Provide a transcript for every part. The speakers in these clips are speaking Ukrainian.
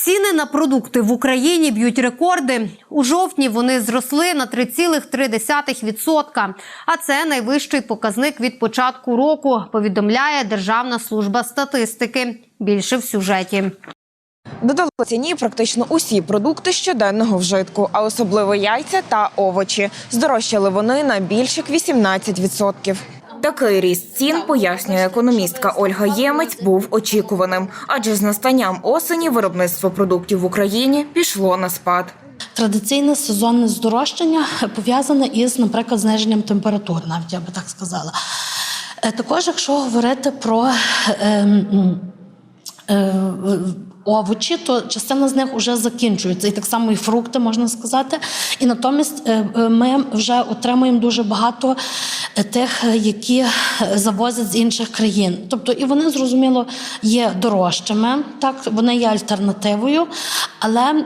Ціни на продукти в Україні б'ють рекорди. У жовтні вони зросли на 3,3%. А це найвищий показник від початку року, повідомляє Державна служба статистики. Більше в сюжеті. Додали ціні практично усі продукти щоденного вжитку, а особливо яйця та овочі. Здорожчали вони на більше 18%. Такий ріст цін, пояснює економістка Ольга Ємець, був очікуваним, адже з настанням осені виробництво продуктів в Україні пішло на спад. Традиційне сезонне здорожчання пов'язане із, наприклад, зниженням температур, навіть я би так сказала. Е, Також, якщо говорити про ем, е, овочі, то частина з них вже закінчується. І так само і фрукти, можна сказати. І натомість е, е, ми вже отримуємо дуже багато е, тих, які завозять з інших країн. Тобто, і вони, зрозуміло, є дорожчими, так, вони є альтернативою, але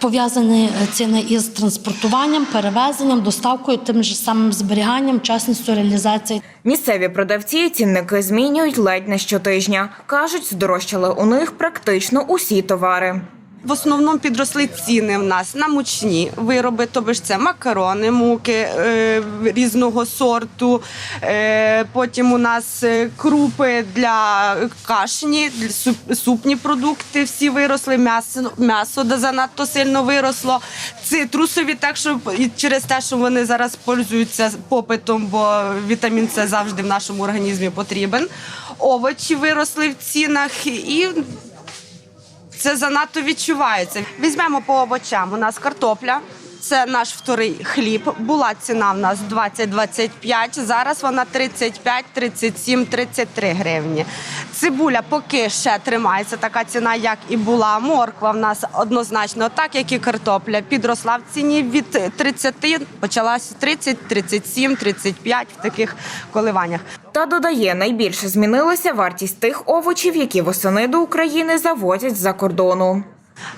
пов'язані ціни із транспортуванням, перевезенням, доставкою, тим же самим зберіганням, часністю реалізації. Місцеві продавці цінники змінюють ледь не щотижня. Кажуть, здорожчали у них практично усі товари. В основному підросли ціни в нас на мучні вироби, тобто це макарони, муки е, різного сорту. Е, потім у нас е, крупи для кашні, для супні продукти всі виросли, м'ясо, м'ясо занадто сильно виросло. Цитрусові, так що через те, що вони зараз пользуються попитом, бо вітамін С завжди в нашому організмі потрібен. Овочі виросли в цінах і це занадто відчувається. Візьмемо по овочам. У нас картопля. Це наш вторий хліб. Була ціна в нас 20-25, Зараз вона 35, 37, 33 гривні. Цибуля поки ще тримається така ціна, як і була. Морква в нас однозначно, так як і картопля, підросла в ціні від 30, почалася 30, 37, 35 в таких коливаннях. Та додає, найбільше змінилася вартість тих овочів, які восени до України завозять з-за кордону.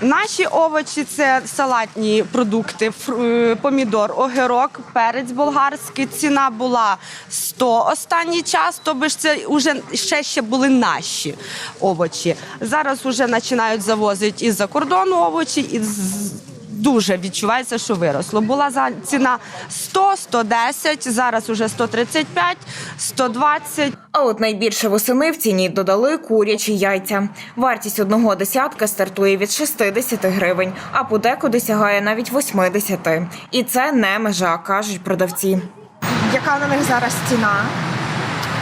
Наші овочі це салатні продукти, е, помідор, огірок, перець болгарський. Ціна була 100 останній час, тобто ж це вже ще ще були наші овочі. Зараз вже починають завозити із-за кордону овочі, і дуже відчувається, що виросло. Була ціна 100, 110, зараз уже 135, 120. А от найбільше восени в ціні додали курячі яйця. Вартість одного десятка стартує від 60 гривень, а подекуди сягає навіть 80. І це не межа, кажуть продавці. Яка на них зараз ціна?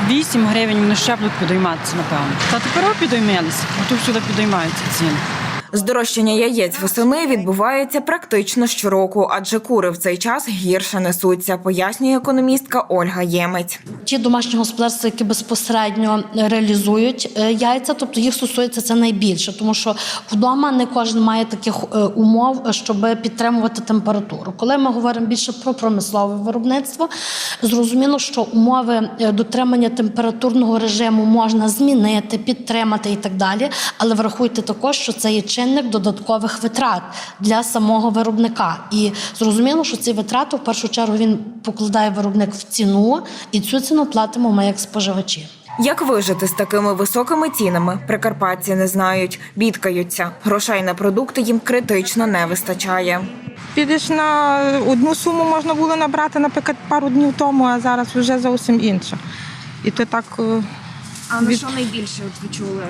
8 гривень вони ще будуть підійматися, напевно. Та тепер підіймалися, а тут сюди підіймаються ціни. Здорожчання яєць восени відбувається практично щороку, адже кури в цей час гірше несуться, пояснює економістка Ольга Ємець. Ті домашні господарства, які безпосередньо реалізують е, яйця, тобто їх стосується це найбільше, тому що вдома не кожен має таких е, умов, щоб підтримувати температуру. Коли ми говоримо більше про промислове виробництво, зрозуміло, що умови е, дотримання температурного режиму можна змінити, підтримати і так далі. Але врахуйте також, що це є чинник додаткових витрат для самого виробника. І зрозуміло, що ці витрати в першу чергу він покладає виробник в ціну, і цю ціну платимо ми як споживачі. Як вижити з такими високими цінами? Прикарпатці не знають, бідкаються. Грошей на продукти їм критично не вистачає. Підеш на одну суму можна було набрати, наприклад, пару днів тому, а зараз вже зовсім інше. І то так. е, А на що найбільше от ви чули?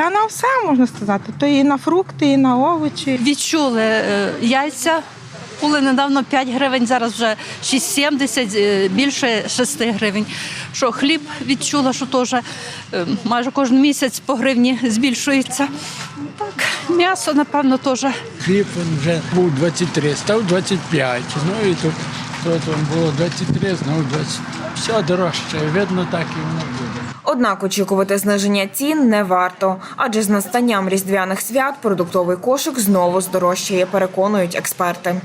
Та на все можна сказати. То і на фрукти, і на овочі. відчули е, яйця. Були недавно 5 гривень, зараз вже 6,70, е, більше 6 гривень. Що хліб відчула, що теж е, майже кожен місяць по гривні збільшується. Так, м'ясо, напевно, теж. Хліб він вже був 23, став 25. Ну і тут, тут він було 23, знову 20. Все дорожче, видно, так і воно буде. Однак очікувати зниження цін не варто, адже з настанням різдвяних свят продуктовий кошик знову здорожчає, переконують експерти.